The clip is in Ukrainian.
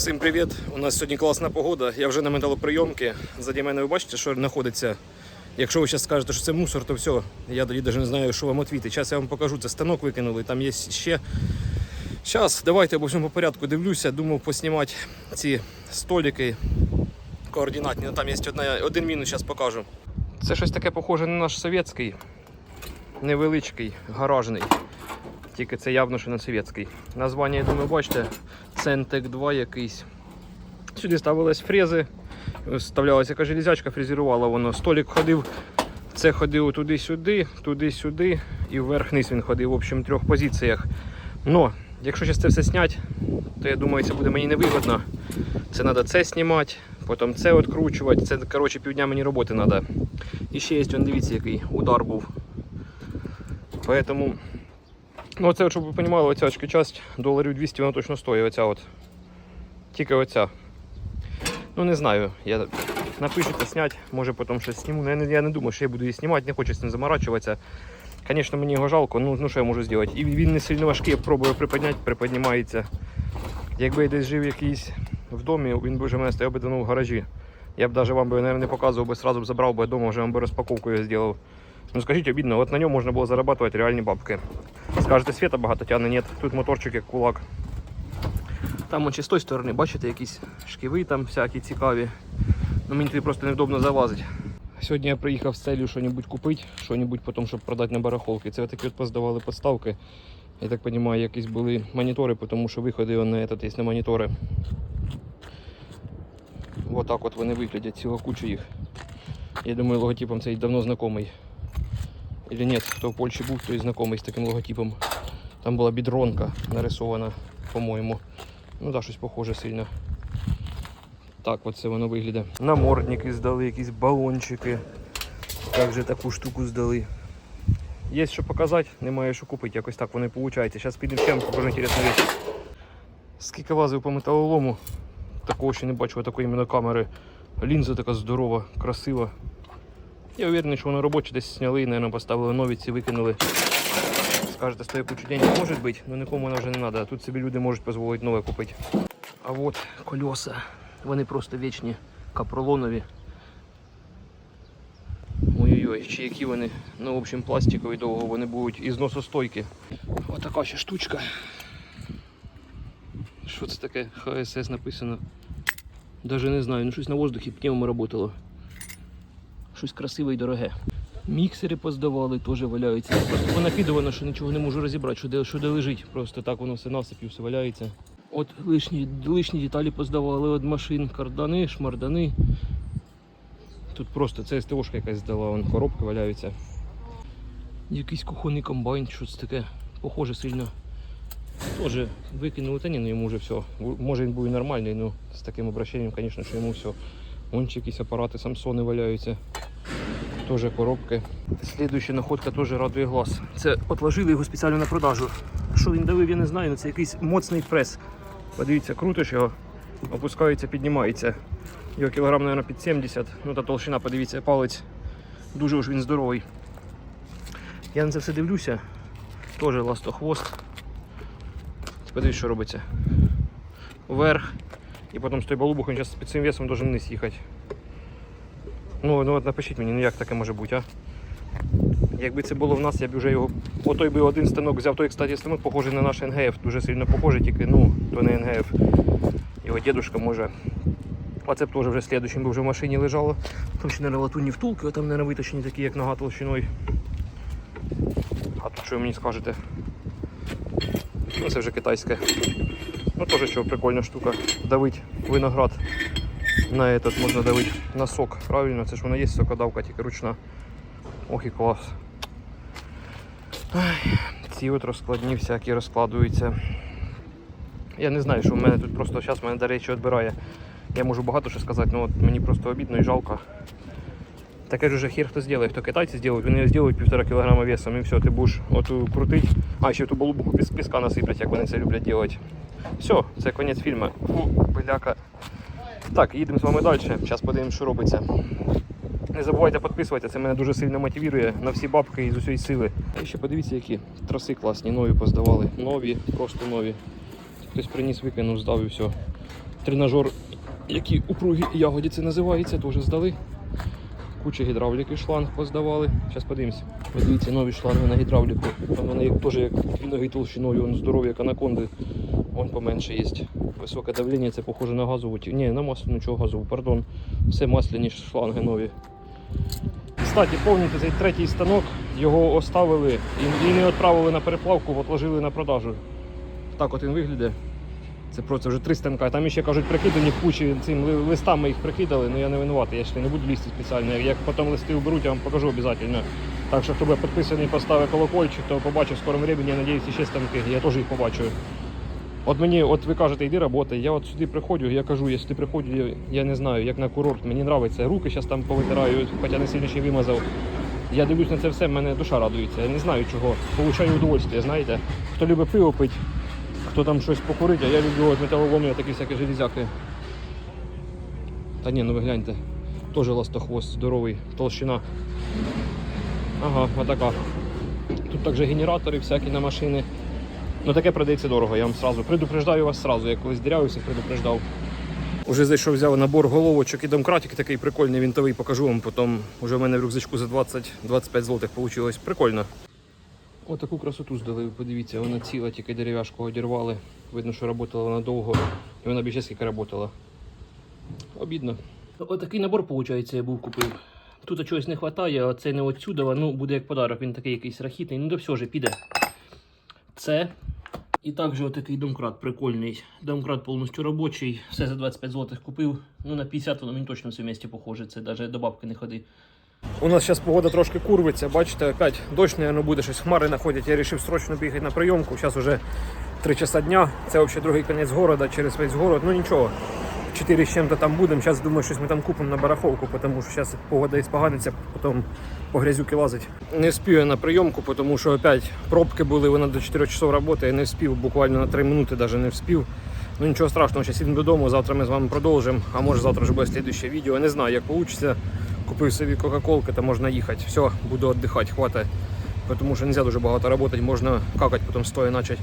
Всім привіт! У нас сьогодні класна погода. Я вже на металоприйомці. Заді мене ви бачите, що знаходиться. Якщо ви зараз скажете, що це мусор, то все. Я тоді навіть не знаю, що вам відповісти. Зараз я вам покажу, це станок викинули, там є ще. Зараз, давайте обо всьому по порядку дивлюся. Думав поснімати ці столики координатні. Ну, там є одна, один мінус, зараз покажу. Це щось таке похоже на наш совєтський, невеличкий, гаражний. Тільки це явно, що не совєтський. Названня, я думаю, бачите, Центек 2 якийсь. Сюди ставились фрези, вставлялася яка железячка, фрезерувала воно. Столик ходив, це ходив туди-сюди, туди-сюди і вверх-вниз він ходив в общем, трьох позиціях. Но, якщо зараз це все зняти, то я думаю, це буде мені невигодно. Це треба це знімати, потім це відкручувати. Це коротше, півдня мені роботи треба. І ще є, дивіться, який удар був. Поэтому Ну, оце, щоб ви розуміли, оця часть доларів 200 вона точно стоїть. Оця от. Тільки оця. Ну не знаю. Я напишу напишете зняти, може потім щось зніму. Ну, Я не, я не думаю, що я буду її знімати, не хочу з цим заморачуватися. Звісно, мені його жалко, ну, ну що я можу зробити. І він не сильно важкий, я пробую приподняти, приподнімається. Якби я десь жив якийсь в домі, він би вже мене стояв би давно в гаражі. Я б навіть вам би, наверное, не показував, би сразу б забрав би вдома, вже вам би розпаковку його зробив. Ну скажіть, обідно, от на ньому можна було зарабатувати реальні бабки. Скажете, світа багато тягне, ні, тут моторчик як кулак. Там он чи з тої сторони, бачите, якісь шківи там всякі цікаві. Ну мені туди просто невдобно залазить. Сьогодні я приїхав з целью щось купити, щось потім, щоб продати на барахолки. Це такі от поздавали подставки. Я так розумію, якісь були монітори, тому що виходи на этот, є на монітори. Вот так от вони виглядять, ціла куча їх. Я думаю, логотипом цей давно знайомий. Или нет, хто в Польщі був, той знайомий з таким логотипом. Там була бідронка нарисована, по-моєму. Ну да, щось похоже сильно. Так от це воно виглядає. Намордники здали, якісь балончики. Також таку штуку здали. Є що показати, немає що купити, якось так воно і виходить. Зараз підемо ще вам покажу інтересну річ. Скільки лазив по металолому, такого ще не бачив, такої іменно камери. Лінза така здорова, красива. Я уверений, що воно робоче десь зняли, наверное, поставили нові ці викинули. Скажете, стоїть кучу денег може бути, але нікому воно вже не треба. Тут собі люди можуть дозволити нове купити. А от кольоса. Вони просто вічні, капролонові. Ой-ой-ой, чи які вони, ну, в общем, пластикові довго вони будуть і зносостойкі. Ось така ще штучка. Що це таке? ХСС написано. Даже не знаю, ну щось на воздухі пневмо работало. Щось красиве і дороге. Міксери поздавали, теж валяються. Понакидувано, що нічого не можу розібрати, що де, що де лежить. Просто так воно все насипів, все валяється. От лишні, лишні деталі поздавали від машин, кардани, шмардани. Тут просто це СТОшка якась здала, вон коробки валяються. Якийсь кухонний комбайн, щось таке, похоже сильно. Тоже викинули, та ні, ну йому вже все. Може він був і нормальний, ну з таким обращенням, звісно, що йому все. Вон ще якісь апарати, самсони валяються. Теж коробки. Слідуюча находка теж радує глаз. Це отложили його спеціально на продажу. Що він давив, я не знаю, але це якийсь моцний прес. Подивіться, крутиш його, опускається, піднімається. Його кілограм, мабуть, під 70. Ну та толщина, подивіться, палець. Дуже уж він здоровий. Я на це все дивлюся. Теж ластохвост. Подивись, що робиться. Вверх. І потім з той балубух він зараз під цим весом должен вниз їхати. Ну, ну от напишіть мені, ну як таке може бути, а? Якби це було в нас, я б вже його. Отой би один станок взяв, той, кстати, станок похожий на наш НГФ, дуже сильно похожий, тільки ну, то не НГФ. Його дідушка може. А це б теж вже слідуючим би вже в машині лежало. Там ще, мабуть, латунні втулки, а там, мабуть, виточені такі, як нога толщиною. А тут що ви мені скажете? Ну, це вже китайське. Ну теж що прикольна штука. Давить виноград. На этот можна давити на сок. Правильно, це ж вона є сокодавка, тільки ручна. Ох і клас. Ай, ці от розкладні всякі розкладуються. Я не знаю, що в мене тут просто зараз мене, до речі, відбирає. Я можу багато що сказати, але от мені просто обідно і жалко. Таке ж уже хер хто зробить, хто китайці зроблять, вони зроблять півтора кілограма весом і все, ти будеш оту крутить. А, ще ту балубуху піс піска насиплять, як вони це люблять робити. Все, це кінець фільму. Фу, пиляка. Так, їдемо з вами далі. Зараз подивимось, що робиться. Не забувайте підписуватися, це мене дуже сильно мотивує на всі бабки і з усієї сили. І ще подивіться, які траси класні, нові поздавали. Нові, просто нові. Хтось приніс, викинув, здав і все. Тренажер, який упругі ягодиці називається, теж здали. Куча гідравліки, шланг поздавали. Зараз подивимося. Подивіться, нові шланги на гідравліку. Вони теж як дві ноги толщиною, здорові, як анаконди. Вон поменше є. Високе давлення, це похоже на газову. Ні, на масляну, нічого газову, пардон. Все масляні шланги нові. Кстати, повністю цей третій станок його оставили і, не відправили на переплавку, відложили на продажу. Так от він виглядає. Це просто вже три станка. Там ще кажуть, прикидані кучі цим листами їх прикидали, але я не винуватий, я ще не буду лізти спеціально. Як потім листи уберуть, я вам покажу обов'язково. Так що хто буде підписаний, поставив колокольчик, то побачив в скорому времени, я надіюсь, ще станки. Я теж їх побачу. От мені, от ви кажете, йди роботи. Я от сюди приходжу, я кажу, якщо ти приходжу, я, я не знаю, як на курорт, мені подобається. Руки зараз там повитираю, хоча не сильно ще вимазав. Я дивлюсь на це все, в мене душа радується. Я не знаю чого. Получаю удовольствие, знаєте. Хто любить пиво пить, хто там щось покурить, а я люблю от металоломі, такі всякі железяки. Та ні, ну ви гляньте. Теж ластохвост, здоровий, толщина. Ага, отака. Тут також генератори всякі на машини. Ну таке продається дорого, я вам сразу предупреждаю вас сразу, я колись дірявився, предупреждав. Уже зайшов, взяв набор головочок і домкратик такий прикольний вінтовий, покажу вам потім. Уже в мене в рюкзачку за 20-25 злотих вийшло. Прикольно. Отаку красоту здали, подивіться, вона ціла, тільки дерев'яшку одірвали. Видно, що працювала вона довго, і вона більше скільки працювала. Обідно. Отакий набор, виходить, я був купив. Тут чогось не вистачає, а це не отсюда, ну буде як подарок, він такий якийсь рахітний, ну до всього ж піде. Це. І також отакий домкрат прикольний. Домкрат повністю робочий, все за 25 злотих купив. Ну на 50 воно мені точно все в місті похоже, це навіть до бабки не ходи. У нас зараз погода трошки курвиться, бачите, опять дощ, наверное, буде щось хмари находять. Я вирішив срочно бігати на прийомку. Зараз вже 3 часа дня. Це взагалі другий кінець міста через весь город. Ну нічого. 4 з чим-то там будемо. Зараз думаю, щось ми там купимо на бараховку, тому що зараз погода іспоганиться, потім по грязюки лазить. Не вспів я на прийомку, тому що опять пробки були, вона до 4 часов роботи, я не вспів, буквально на 3 минути навіть не вспів. Ну нічого страшного, зараз їдемо додому, завтра ми з вами продовжимо, а може завтра вже буде слідуще відео. Не знаю, як вийде. Купив собі Кока-Колки, то можна їхати. Все, буду віддихати, хватає. Тому що не дуже багато працювати, можна какати, потім стоя почати.